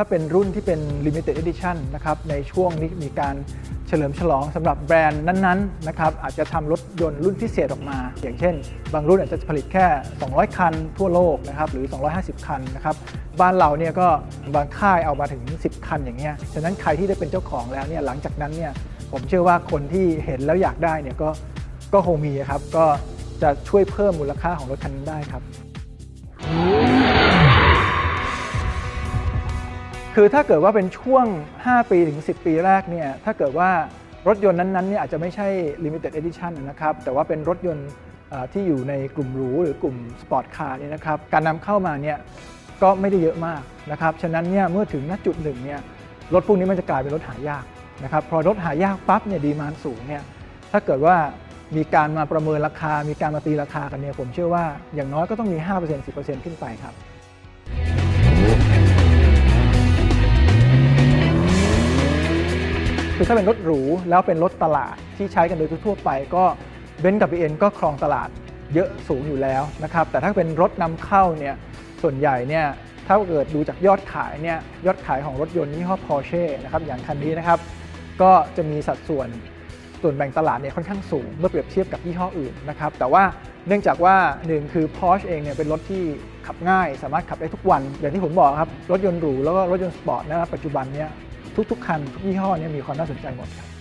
าเป็นรุ่นที่เป็น limited edition นะครับในช่วงนี้มีการเฉลิมฉลองสำหรับแบรนด์นั้นๆนะครับอาจจะทำรถยนต์รุ่นพิเศษออกมา อย่างเช่น บางรุ่นอาจจะผลิตแค่ 200 คันทั่วโลกนะครับหรือ 250 คันนะครับบ้านเราเนี่ยก็บางค่ายเอามาถึง 10 คันอย่างเงี้ยฉะนั้นใครที่ได้เป็นเจ้าของแล้วเนี่ยหลังจากนั้นเนี่ยผมเชื่อว่าคนที่เห็นแล้วอยากได้เนี่ยก็ก็คงมีครับก็จะช่วยเพิ่มมูลค่าของรถคันนั้นได้ครับ คือถ้าเกิดว่าเป็นช่วง 5 ปีถึง 10 ปีแรกเนี่ยถ้าเกิดว่ารถยนต์นั้นๆเนี่ยอาจจะไม่ใช่ limited edition นะครับแต่ว่าเป็นรถยนต์ที่อยู่ในกลุ่มหรูหรือกลุ่มสปอร์ตคาร์เนี่ยนะครับการนำเข้ามาเนี่ยก็ไม่ได้เยอะมากนะครับฉะนั้นเนี่ยเมื่อถึงณจุดหนึ่งเนี่ยรถพวกนี้มันจะกลายเป็นรถหายากนะครับพอรถหายากปั๊บเนี่ยดีมานสูงเนี่ยถ้าเกิดว่ามีการมาประเมินราคา มีการมาตีราคากันเนี่ยผมเชื่อว่าอย่างน้อยก็ต้องมี 5% 10%ขึ้นไปครับ คือถ้าเป็นรถหรูแล้วเป็นรถตลาดที่ใช้กันโดยทั่วไปก็เบนซ์กับ BM ก็ครองตลาดเยอะสูงอยู่แล้วนะครับแต่ถ้าเป็นรถนำเข้าเนี่ยส่วนใหญ่เนี่ยถ้าเกิดดูจากยอดขายเนี่ยยอดขายของรถยนต์ยี่ห้อ Porsche นะครับอย่างคันนี้นะครับก็จะมีสัดส่วนส่วนแบ่งตลาดเนี่ยค่อนข้างสูงเมื่อเปรียบเทียบกับยี่ห้ออื่นนะครับแต่ว่าเนื่องจากว่าหนึ่งคือ Porsche เองเนี่ยเป็นรถที่ขับง่าย สามารถขับได้ทุกวัน อย่างที่ผมบอกครับรถยนต์หรูแล้วก็รถยนต์สปอร์ตนะครับปัจจุบันเนี่ย ทุกๆ คันทุกยี่ห้อเนี่ยมีความน่าสนใจหมดครับ